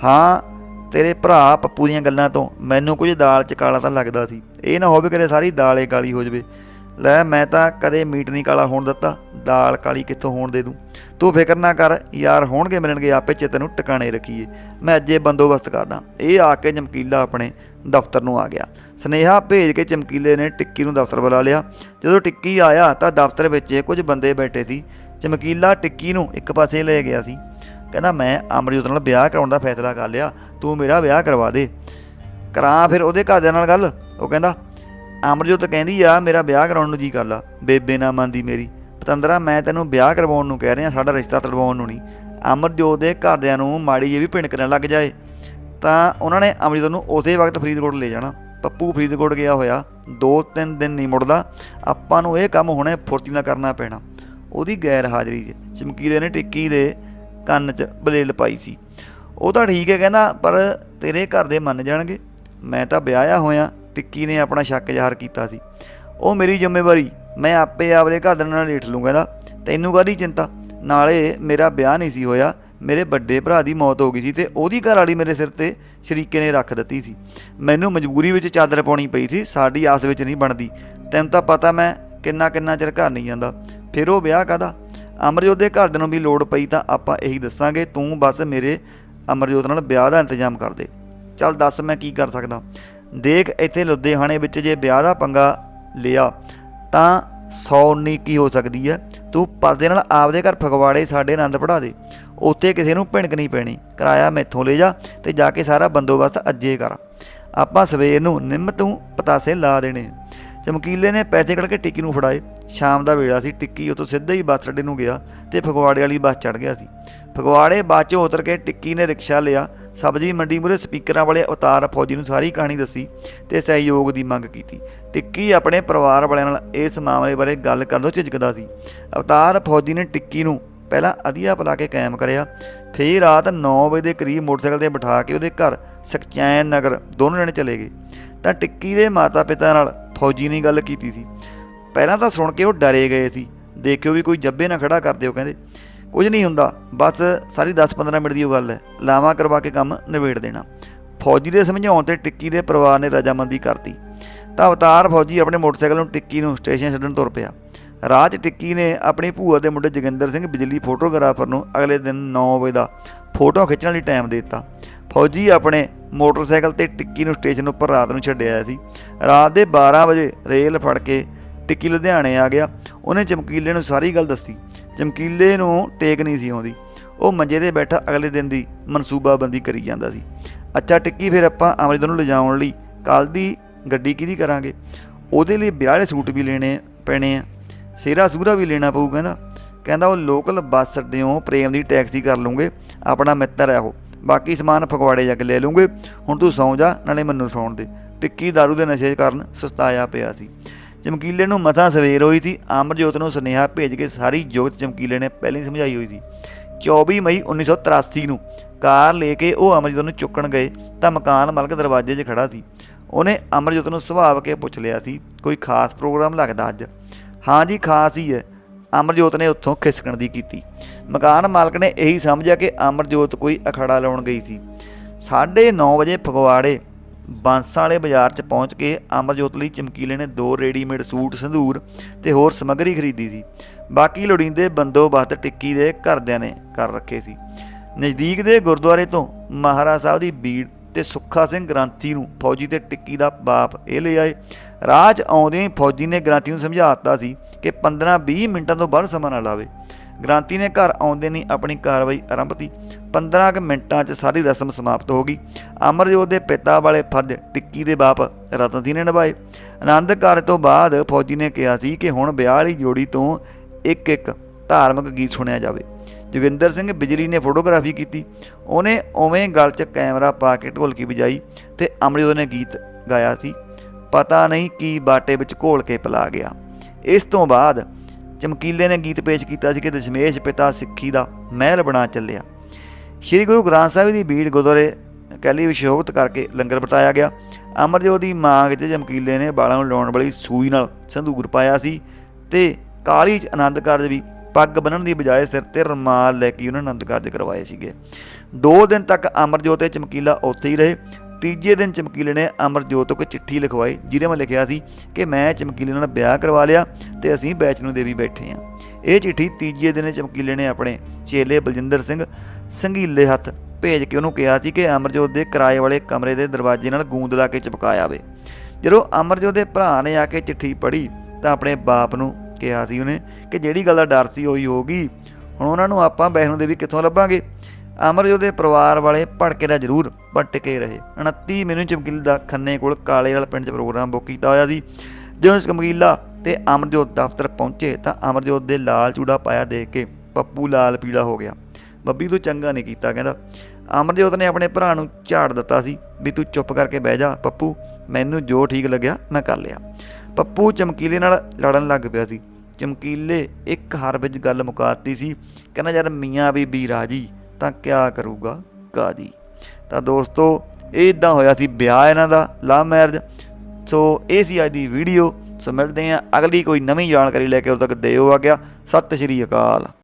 ਹਾਂ ਤੇਰੇ ਭਰਾ ਪੱਪੂ ਦੀਆਂ ਗੱਲਾਂ ਤੋਂ ਮੈਨੂੰ ਕੁਝ ਦਾਲ 'ਚ ਕਾਲਾ ਤਾਂ ਲੱਗਦਾ ਸੀ। ਇਹ ਨਾ ਹੋਵੇ ਕਦੇ ਸਾਰੀ ਦਾਲ ਏ ਕਾਲੀ ਹੋ ਜਵੇ। ਲੈ ਮੈਂ ਤਾਂ ਕਦੇ ਮੀਟ ਨਹੀਂ ਕਾਲਾ ਹੋਣ ਦਿੱਤਾ। ਦਾਲ ਕਾਲੀ ਕਿੱਥੋਂ ਹੋਣ ਦੇ ਦੂੰ? ਤੂੰ ਫਿਕਰ ਨਾ ਕਰ, ਯਾਰ ਹੋਣਗੇ ਮਿਲਣਗੇ, ਆਪੇ ਚਿੱਤ ਨੂੰ ਟਿਕਾਣੇ ਰੱਖੀਏ। ਮੈਂ ਅੱਜੇ ਬੰਦੋਬਸਤ ਕਰਦਾ। ਇਹ ਆ ਕੇ ਚਮਕੀਲਾ ਆਪਣੇ ਦਫ਼ਤਰ ਨੂੰ ਆ ਗਿਆ। ਸਨੇਹਾ ਭੇਜ ਕੇ ਚਮਕੀਲੇ ਨੇ ਟਿੱਕੀ ਨੂੰ ਦਫ਼ਤਰ ਬੁਲਾ ਲਿਆ। ਜਦੋਂ ਟਿੱਕੀ ਆਇਆ ਤਾਂ ਦਫ਼ਤਰ ਵਿੱਚ ਕੁਝ ਬੰਦੇ ਬੈਠੇ ਸੀ। ਚਮਕੀਲਾ ਟਿੱਕੀ ਨੂੰ ਇੱਕ ਪਾਸੇ ਲੈ ਗਿਆ ਸੀ। ਕਹਿੰਦਾ ਮੈਂ ਅਮਰਜੋਤ ਨਾਲ ਵਿਆਹ ਕਰਾਉਣ ਦਾ ਫੈਸਲਾ ਕਰ ਲਿਆ, ਤੂੰ ਮੇਰਾ ਵਿਆਹ ਕਰਵਾ ਦੇ। ਕਰਾਂ ਫਿਰ ਉਹਦੇ ਘਰਦਿਆਂ ਨਾਲ ਗੱਲ? ਉਹ ਕਹਿੰਦਾ ਅਮਰਜੋਤ ਕਹਿੰਦੀ ਆ, ਮੇਰਾ ਵਿਆਹ ਕਰਾਉਣ ਨੂੰ ਜੀ ਕਰ ਲਾ ਬੇਬੇ ਨਾ ਮੰਨਦੀ ਮੇਰੀ। ਪਤੰਦਰਾ, ਮੈਂ ਤੈਨੂੰ ਵਿਆਹ ਕਰਵਾਉਣ ਨੂੰ ਕਹਿ ਰਿਹਾ, ਸਾਡਾ ਰਿਸ਼ਤਾ ਤੜਵਾਉਣ ਨੂੰ ਨਹੀਂ। ਅਮਰਜੋਤ ਦੇ ਘਰਦਿਆਂ ਨੂੰ ਮਾੜੀ ਜਿਹੀ ਵੀ ਭਿਣਕਣ ਲੱਗ ਜਾਏ, ਤਾਂ ਉਹਨਾਂ ਨੇ ਅਮਰਜੋਤ ਨੂੰ ਉਸੇ ਵਕਤ ਫਰੀਦਕੋਟ ਲੈ ਜਾਣਾ। ਪੱਪੂ ਫਰੀਦਕੋਟ ਗਿਆ ਹੋਇਆ ਦੋ ਤਿੰਨ ਦਿਨ ਨਹੀਂ ਮੁੜਦਾ, ਆਪਾਂ ਨੂੰ ਇਹ ਕੰਮ ਹੁਣੇ ਫੁਰਤੀ ਨਾਲ ਕਰਨਾ ਪੈਣਾ। ਉਹਦੀ ਗੈਰ ਹਾਜ਼ਰੀ 'ਚ, ਚਮਕੀਲੇ ਨੇ ਟਿੱਕੀ ਦੇ ਕੰਨ 'ਚ ਬਲੇਡ ਪਾਈ ਸੀ। ਉਹ ਤਾਂ ਠੀਕ ਹੈ ਕਹਿੰਦਾ, ਪਰ ਤੇਰੇ ਘਰ ਦੇ ਮੰਨ ਜਾਣਗੇ। ਮੈਂ ਤਾਂ ਵਿਆਹਿਆ ਹੋਇਆ, ਟਿੱਕੀ ਨੇ ਆਪਣਾ ਸ਼ੱਕ ਜ਼ਾਹਰ ਕੀਤਾ ਸੀ। ਉਹ ਮੇਰੀ ਜ਼ਿੰਮੇਵਾਰੀ, ਮੈਂ ਆਪੇ ਆਪਦੇ ਘਰ ਦੇ ਨਾਲ ਲੇਟ ਲੂੰ ਕਹਿੰਦਾ। ਤੈਨੂੰ ਕਾਹਦੀ ਚਿੰਤਾ? ਨਾਲੇ ਮੇਰਾ ਵਿਆਹ ਨਹੀਂ ਸੀ ਹੋਇਆ, ਮੇਰੇ ਵੱਡੇ ਭਰਾ ਦੀ ਮੌਤ ਹੋ ਗਈ ਸੀ ਤੇ ਉਹਦੀ ਘਰ ਵਾਲੀ ਮੇਰੇ ਸਿਰ ਤੇ ਸ਼ਰੀਕੇ ਨੇ ਰੱਖ ਦਿੱਤੀ ਸੀ। ਮੈਨੂੰ ਮਜਬੂਰੀ ਵਿੱਚ ਚਾਦਰ ਪਾਉਣੀ ਪਈ ਸੀ, ਸਾਡੀ ਆਸ ਵਿੱਚ ਨਹੀਂ ਬਣਦੀ। ਤੈਨੂੰ ਤਾਂ ਪਤਾ ਮੈਂ ਕਿੰਨਾ ਕਿੰਨਾ ਚਿਰ ਘਰ ਨਹੀਂ ਜਾਂਦਾ। ਫਿਰ ਉਹ ਵਿਆਹ ਕਾਦਾ ਅਮਰਜੋਤ ਦੇ ਘਰਦਿਆਂ ਨੂੰ ਵੀ ਲੋੜ ਪਈ ਤਾਂ ਆਪਾਂ ਇਹੀ ਦੱਸਾਂਗੇ, ਤੂੰ ਬਸ ਮੇਰੇ ਅਮਰਜੋਤ ਨਾਲ ਵਿਆਹ ਦਾ ਇੰਤਜ਼ਾਮ ਕਰ ਦੇ। ਚੱਲ ਦੱਸ ਮੈਂ ਕੀ ਕਰ ਸਕਦਾ। ਦੇਖ ਇੱਥੇ ਲੁਧਿਆਣੇ ਵਿੱਚ ਜੇ ਵਿਆਹ ਦਾ ਪੰਗਾ ਲਿਆ ਤਾਂ 119 ਕੀ ਹੋ ਸਕਦੀ ਹੈ? ਤੂੰ ਪਰਦੇ ਨਾਲ ਆਪਦੇ ਘਰ ਫਗਵਾੜੇ ਸਾਡੇ ਆਨੰਦ ਪੜਾ ਦੇ। ਉੱਥੇ ਕਿਸੇ ਨੂੰ ਭਿਣਕ ਨਹੀਂ ਪੈਣੀ। ਕਿਰਾਇਆ ਮੈਥੋਂ ਲੈ ਜਾ ਤੇ ਜਾ ਕੇ ਸਾਰਾ ਬੰਦੋਬਸਤ ਅੱਜੇ ਕਰ। ਆਪਾਂ ਸਵੇਰ ਨੂੰ ਨਿੰਮ ਤੂੰ ਪਤਾਸੇ ਲਾ ਦੇਣੇ। ਚਮਕੀਲੇ ਨੇ ਪੈਸੇ ਕੱਢ ਕੇ ਟਿੱਕੀ ਨੂੰ ਫੜਾਏ। ਸ਼ਾਮ ਦਾ ਵੇਲਾ ਸੀ, ਟਿੱਕੀ ਉਤੋਂ ਸਿੱਧਾ ਹੀ ਬੱਸ ਅੱਡੇ ਨੂੰ ਗਿਆ ਤੇ ਫਗਵਾੜੇ ਵਾਲੀ ਬੱਸ ਚੜ ਗਿਆ ਸੀ। ਫਗਵਾੜੇ ਬੱਸ 'ਚੋਂ ਉਤਰ ਕੇ ਟਿੱਕੀ ਨੇ ਰਿਕਸ਼ਾ ਲਿਆ, ਸਬਜ਼ੀ ਮੰਡੀ ਮੂਰੇ ਸਪੀਕਰਾਂ ਵਾਲੇ ਅਵਤਾਰ ਫੌਜੀ ਨੂੰ ਸਾਰੀ ਕਹਾਣੀ ਦੱਸੀ ਤੇ ਸਹਿਯੋਗ ਦੀ ਮੰਗ ਕੀਤੀ। ਟਿੱਕੀ ਆਪਣੇ ਪਰਿਵਾਰ ਵਾਲਿਆਂ ਨਾਲ ਇਸ ਮਾਮਲੇ ਬਾਰੇ ਗੱਲ ਕਰਨ ਤੋਂ ਝਿਜਕਦਾ ਸੀ। ਅਵਤਾਰ ਫੌਜੀ ਨੇ ਟਿੱਕੀ ਨੂੰ ਪਹਿਲਾਂ ਅਧੀਆ ਪਲਾ ਕੇ ਕਾਇਮ ਕਰਿਆ, ਫਿਰ ਰਾਤ 9 ਵਜੇ ਦੇ ਕਰੀਬ ਮੋਟਰਸਾਈਕਲ ਤੇ ਬਿਠਾ ਕੇ ਉਹਦੇ ਘਰ ਸਕਚੈਨ ਨਗਰ ਦੋਨੋਂ ਜਣੇ ਚਲੇ ਗਏ। ਤਾਂ ਟਿੱਕੀ ਦੇ ਮਾਤਾ-ਪਿਤਾ ਨਾਲ ਫੌਜੀ ਨੇ ਗੱਲ ਕੀਤੀ ਸੀ। ਪਹਿਲਾਂ ਤਾਂ ਸੁਣ ਕੇ ਉਹ ਡਰੇ ਗਏ ਸੀ। ਦੇਖਿਓ ਵੀ ਕੋਈ ਜੱਬੇ ਨਾ ਖੜਾ ਕਰ ਦਿਓ ਕਹਿੰਦੇ। ਕੁਝ ਨਹੀਂ ਹੁੰਦਾ, ਬਸ ਸਾਰੀ 10-15 ਮਿੰਟ ਦੀ ਉਹ ਗੱਲ ਹੈ। ਲਾਵਾ ਕਰਵਾ ਕੇ ਕੰਮ ਨਿਬੇੜ ਦੇਣਾ। ਫੌਜੀ ਦੇ ਸਮਝਾਉਣ ਤੇ ਟਿੱਕੀ ਦੇ ਪਰਿਵਾਰ ਨੇ ਰਜਾਮੰਦੀ ਕਰਤੀ। ਤਾਂ ਅਵਤਾਰ ਫੌਜੀ ਆਪਣੇ ਮੋਟਰਸਾਈਕਲ ਨੂੰ ਟਿੱਕੀ ਨੂੰ ਸਟੇਸ਼ਨ ਛੱਡਣ ਤੁਰ ਪਿਆ। ਰਾਹ 'ਚ ਟਿੱਕੀ ਨੇ ਆਪਣੀ ਭੂਆ ਦੇ ਮੁੰਡੇ ਜੋਗਿੰਦਰ ਸਿੰਘ ਬਿਜਲੀ ਫੋਟੋਗ੍ਰਾਫਰ ਨੂੰ ਅਗਲੇ ਦਿਨ 9 ਵਜੇ ਦਾ ਫੋਟੋ ਖਿੱਚਣ ਲਈ ਟਾਈਮ ਦੇ ਦਿੱਤਾ। ਫੌਜੀ ਆਪਣੇ ਮੋਟਰਸਾਈਕਲ ਤੇ ਟਿੱਕੀ ਨੂੰ ਸਟੇਸ਼ਨ ਉੱਪਰ ਰਾਤ ਨੂੰ ਛੱਡਿਆ ਸੀ। ਰਾਤ ਦੇ 12 ਵਜੇ ਰੇਲ ਫੜ ਕੇ ਟਿੱਕੀ ਲੁਧਿਆਣੇ ਆ ਗਿਆ। ਉਹਨੇ ਚਮਕੀਲੇ ਨੂੰ ਸਾਰੀ ਗੱਲ ਦੱਸੀ। ਚਮਕੀਲੇ ਨੂੰ ਟੇਕ ਨਹੀਂ ਸੀ ਆਉਂਦੀ। ਉਹ ਮੰਜੇ ਤੇ ਬੈਠਾ ਅਗਲੇ ਦਿਨ ਦੀ ਮਨਸੂਬਾਬੰਦੀ ਕਰੀ ਜਾਂਦਾ ਸੀ। ਅੱਛਾ ਟਿੱਕੀ, ਫਿਰ ਆਪਾਂ ਅਮਰਿੰਦਰ ਨੂੰ ਲਿਜਾਉਣ ਲਈ ਕੱਲ ਦੀ ਗੱਡੀ ਕਿਹਦੀ ਕਰਾਂਗੇ? ਉਹਦੇ ਲਈ ਵਿਆਹ ਦੇ ਸੂਟ ਵੀ ਲੈਣੇ ਪੈਣੇ ਆ। ਸੇਰਾ ਸੂਰਾ ਵੀ ਲੈਣਾ ਪਊ, ਕਹਿੰਦਾ। ਕਹਿੰਦਾ ਉਹ ਲੋਕਲ ਬੱਸ ਅੱਡਿਓਂ ਪ੍ਰੇਮ ਦੀ ਟੈਕਸੀ ਕਰ ਲੂੰਗੇ ਆਪਣਾ ਮਿੱਤਰ ਹੈ ਉਹ। ਬਾਕੀ ਸਮਾਨ ਫਗਵਾੜੇ ਜਾ ਕੇ ਲੈ ਲੂੰਗੇ ਹੁਣ ਤੂੰ ਸੌਂ ਜਾ, ਨਾਲੇ ਮੈਨੂੰ ਸੌਣ ਦੇ। ਟਿੱਕੀ ਦਾਰੂ ਦੇ ਨਸ਼ੇ ਕਾਰਨ ਸੁਸਤਾਇਆ ਪਿਆ ਸੀ। ਚਮਕੀਲੇ ਨੂੰ ਮਸਾਂ ਸਵੇਰ ਹੋਈ ਸੀ ਅਮਰਜੋਤ ਨੂੰ ਸੁਨੇਹਾ ਭੇਜ ਕੇ ਸਾਰੀ ਜੋਗਤ ਚਮਕੀਲੇ ਨੇ ਪਹਿਲਾਂ ਹੀ ਸਮਝਾਈ ਹੋਈ ਸੀ। 24 ਮਈ 1983 ਨੂੰ ਕਾਰ ਲੈ ਕੇ ਉਹ ਅਮਰਜੋਤ ਨੂੰ ਚੁੱਕਣ ਗਏ ਤਾਂ ਮਕਾਨ ਮਾਲਕ ਦਰਵਾਜ਼ੇ 'ਚ ਖੜਾ ਸੀ। ਉਹਨੇ ਅਮਰਜੋਤ ਨੂੰ ਸੁਭਾਵ ਕੇ ਪੁੱਛ ਲਿਆ ਸੀ, ਕੋਈ ਖਾਸ ਪ੍ਰੋਗਰਾਮ ਲੱਗਦਾ ਅੱਜ? ਹਾਂ ਜੀ, ਖਾਸ ਹੀ ਹੈ। ਅਮਰਜੋਤ ਨੇ ਉੱਥੋਂ ਖਿਸਕਣ ਦੀ ਕੀਤੀ। ਮਕਾਨ ਮਾਲਕ ਨੇ ਇਹੀ ਸਮਝਿਆ ਕਿ ਅਮਰਜੋਤ ਕੋਈ ਅਖੜਾ ਲਾਉਣ ਗਈ ਸੀ। 9:30 ਵਜੇ ਫਗਵਾੜੇ ਬਾਂਸਾਂ ਵਾਲੇ ਬਾਜ਼ਾਰ 'ਚ ਪਹੁੰਚ ਕੇ ਅਮਰਜੋਤ ਲਈ ਚਮਕੀਲੇ ਨੇ ਦੋ ਰੈਡੀਮੇਡ ਸੂਟ ਸੰਧੂਰ ਤੇ ਹੋਰ ਸਮੱਗਰੀ ਖਰੀਦੀ ਸੀ। ਬਾਕੀ ਲੋੜੀਂਦੇ ਬੰਦੋਬਸਤ ਟਿੱਕੀ ਦੇ ਘਰਦਿਆਂ ਨੇ ਕਰ ਰੱਖੇ ਸੀ। ਨਜ਼ਦੀਕ ਦੇ ਗੁਰਦੁਆਰੇ ਤੋਂ ਮਹਾਰਾਜ ਸਾਹਿਬ ਦੀ ਬੀੜ ਤੇ ਸੁੱਖਾ ਸਿੰਘ ਗ੍ਰਾਂਥੀ ਨੂੰ ਫੌਜੀ ਤੇ ਟਿੱਕੀ ਦਾ ਬਾਪ ਇਹ ਲੈ ਆਏ। ਰਾਹ 'ਚ ਆਉਂਦਿਆਂ ਹੀ ਫੌਜੀ ਨੇ ਗ੍ਰਾਂਥੀ ਨੂੰ ਸਮਝਾਤਾ ਸੀ ਕਿ 15-20 ਮਿੰਟਾਂ ਤੋਂ ਵੱਧ ਸਮਾਂ ਨਾ ਲਾਵੇ। ਗ੍ਰਾਂਤੀ ਨੇ ਘਰ ਆਉਂਦੇ ਨਹੀਂ ਆਪਣੀ ਕਾਰਵਾਈ ਆਰੰਭਤੀ ਕੀਤੀ 15 ਕੁ ਮਿੰਟਾਂ 'ਚ ਸਾਰੀ ਰਸਮ ਸਮਾਪਤ ਹੋ ਗਈ। ਅਮਰਜੋਤ ਦੇ ਪਿਤਾ ਵਾਲੇ ਫਰਜ਼ ਟਿੱਕੀ ਦੇ ਬਾਪ ਰਤਨ ਸਿੰਘ ਨੇ ਨਿਭਾਏ। ਆਨੰਦ ਕਾਰਜ ਤੋਂ ਬਾਅਦ ਫੌਜੀ ਨੇ ਕਿਹਾ ਸੀ ਕਿ ਹੁਣ ਵਿਆਹ ਵਾਲੀ ਜੋੜੀ ਤੋਂ ਇੱਕ ਇੱਕ ਧਾਰਮਿਕ ਗੀਤ ਸੁਣਿਆ ਜਾਵੇ। ਜੋਗਿੰਦਰ ਸਿੰਘ ਬਿਜਲੀ ਨੇ ਫੋਟੋਗ੍ਰਾਫੀ ਕੀਤੀ। ਉਹਨੇ ਉਵੇਂ ਗਲ 'ਚ ਕੈਮਰਾ ਪਾ ਕੇ ਢੋਲਕੀ ਵਜਾਈ ਤੇ ਅਮਰਜੋਤ ਨੇ ਗੀਤ ਗਾਇਆ ਸੀ। ਪਤਾ ਨਹੀਂ ਕੀ ਬਾਟੇ ਵਿੱਚ ਘੋਲ ਕੇ ਪਿਲਾ ਗਿਆ। ਇਸ ਤੋਂ ਬਾਅਦ ਚਮਕੀਲੇ ਨੇ ਗੀਤ ਪੇਸ਼ ਕੀਤਾ ਸੀ ਕਿ ਦਸ਼ਮੇਸ਼ ਪਿਤਾ ਸਿੱਖੀ ਦਾ ਮਹਿਲ ਬਣਾ ਚੱਲਿਆ। ਸ਼੍ਰੀ ਗੁਰੂ ਗ੍ਰੰਥ ਸਾਹਿਬ ਦੀ ਬੀੜ ਗੁਰਦੁਆਰੇ ਕੈਲੀ ਵਿਸ਼ੋਭਤ ਕਰਕੇ ਲੰਗਰ ਵਰਤਾਇਆ ਗਿਆ। ਅਮਰਜੋਤ ਦੀ ਮਾਂਗ ਤੇ ਚਮਕੀਲੇ ਨੇ ਬਾਲਾਂ ਨੂੰ ਲਾਉਣ ਵਾਲੀ ਸੂਈ ਨਾਲ ਸੰਧੂਰ ਪਾਇਆ ਸੀ ਤੇ ਕਾਲੀ ਚ ਆਨੰਦ ਕਾਰਜ ਵੀ ਪੱਗ ਬੰਨਣ ਦੀ ਬਜਾਏ ਸਿਰ ਤੇ ਰਮਾਲ ਲੈ ਕੇ ਉਹਨਾਂ ਆਨੰਦ ਕਾਰਜ ਕਰਵਾਏ ਸੀਗੇ। ਦੋ ਦਿਨ ਤੱਕ ਅਮਰਜੋਤ ਤੇ ਚਮਕੀਲਾ ਉੱਥੇ ਹੀ ਰਹੇ। ਤੀਜੇ ਦਿਨ ਚਮਕੀਲੇ ਨੇ ਅਮਰਜੋਤ ਤੋਂ ਇੱਕ ਚਿੱਠੀ ਲਿਖਵਾਈ, ਜਿਹਦੇ ਵਿੱਚ ਲਿਖਿਆ ਸੀ ਕਿ ਮੈਂ ਚਮਕੀਲੇ ਨਾਲ ਵਿਆਹ ਕਰਵਾ ਲਿਆ ਤੇ ਅਸੀਂ ਬੈਚਨੂ ਦੇਵੀ ਬੈਠੇ ਹਾਂ। ਇਹ ਚਿੱਠੀ ਤੀਜੇ ਦਿਨ ਚਮਕੀਲੇ ਨੇ ਆਪਣੇ ਚੇਲੇ ਬਲਜਿੰਦਰ ਸਿੰਘ ਸੰਘੀਲੇ ਹੱਥ ਭੇਜ ਕੇ ਉਹਨੂੰ ਕਿਹਾ ਸੀ ਕਿ ਅਮਰਜੋਤ ਦੇ ਕਿਰਾਏ ਵਾਲੇ ਕਮਰੇ ਦੇ ਦਰਵਾਜ਼ੇ ਨਾਲ ਗੂੰਦ ਲਾ ਕੇ ਚਿਪਕਾਇਆ ਵੇ। ਜਦੋਂ ਅਮਰਜੋਤ ਦੇ ਭਰਾ ਨੇ ਆ ਕੇ ਚਿੱਠੀ ਪੜ੍ਹੀ, ਤਾਂ ਆਪਣੇ ਬਾਪ ਨੂੰ ਕਿਹਾ ਸੀ ਉਹਨੇ ਕਿ ਜਿਹੜੀ ਗੱਲ ਦਾ ਡਰ ਸੀ ਹੋਈ ਹੋਗੀ ਹੁਣ ਉਹਨਾਂ ਨੂੰ ਆਪਾਂ ਬੈਠਣ ਦੇ ਵੀ ਕਿੱਥੋਂ ਲੱਭਾਂਗੇ? ਅਮਰਜੋਤ ਦੇ ਪਰਿਵਾਰ ਵਾਲੇ ਭੜਕੇ ਦਾ ਜ਼ਰੂਰ ਪਰ ਟਿਕੇ ਰਹੇ। 29 ਮੈਨੂੰ ਚਮਕੀਲ ਦਾ ਖੰਨੇ ਕੋਲ ਕਾਲੇ ਵਾਲਾ ਪਿੰਡ 'ਚ ਪ੍ਰੋਗਰਾਮ ਬੁੱਕ ਕੀਤਾ ਹੋਇਆ ਸੀ। ਜਦੋਂ ਚਮਕੀਲਾ ਤੇ ਅਮਰਜੋਤ ਦਫ਼ਤਰ ਪਹੁੰਚੇ ਤਾਂ ਅਮਰਜੋਤ ਦੇ ਲਾਲ ਚੂੜਾ ਪਾਇਆ ਦੇਖ ਕੇ ਪੱਪੂ ਲਾਲ ਪੀਲਾ ਹੋ ਗਿਆ। ਬੱਬੀ ਤੂੰ ਚੰਗਾ ਨਹੀਂ ਕੀਤਾ, ਕਹਿੰਦਾ। ਅਮਰਜੋਤ ਨੇ ਆਪਣੇ ਭਰਾ ਨੂੰ ਝਾੜ ਦਿੱਤਾ ਸੀ ਵੀ ਤੂੰ ਚੁੱਪ ਕਰਕੇ ਬਹਿ ਜਾ ਪੱਪੂ ਮੈਨੂੰ ਜੋ ਠੀਕ ਲੱਗਿਆ, ਮੈਂ ਕਰ ਲਿਆ। ਪੱਪੂ ਚਮਕੀਲੇ ਨਾਲ ਲੜਨ ਲੱਗ ਪਿਆ ਸੀ। ਚਮਕੀਲੇ ਇੱਕ ਹਰ ਵਿੱਚ ਗੱਲ ਮੁਕਾਤੀ ਸੀ। ਕਹਿੰਦਾ, ਯਾਰ ਮੀਆਂ ਬੀਬੀ ਰਾਜੀ। ਤਾਂ ਕਿਆ ਕਰੂਗਾ ਕਾਜੀ ਤਾਂ ਦੋਸਤੋ, ਇਹ ਇਦਾਂ ਹੋਇਆ ਸੀ, ਵਿਆਹ ਇਹਨਾਂ ਦਾ ਲਵ ਮੈਰਿਜ ਸੋ ਇਹ ਸੀ ਅੱਜ ਦੀ ਵੀਡੀਓ ਸੋ ਮਿਲਦੇ ਹਾਂ ਅਗਲੀ ਕੋਈ ਨਵੀਂ ਜਾਣਕਾਰੀ ਲੈ ਕੇ, ਉਦੋਂ ਤੱਕ ਦਿਓ ਆ ਗਿਆ। ਸਤਿ ਸ਼੍ਰੀ ਅਕਾਲ।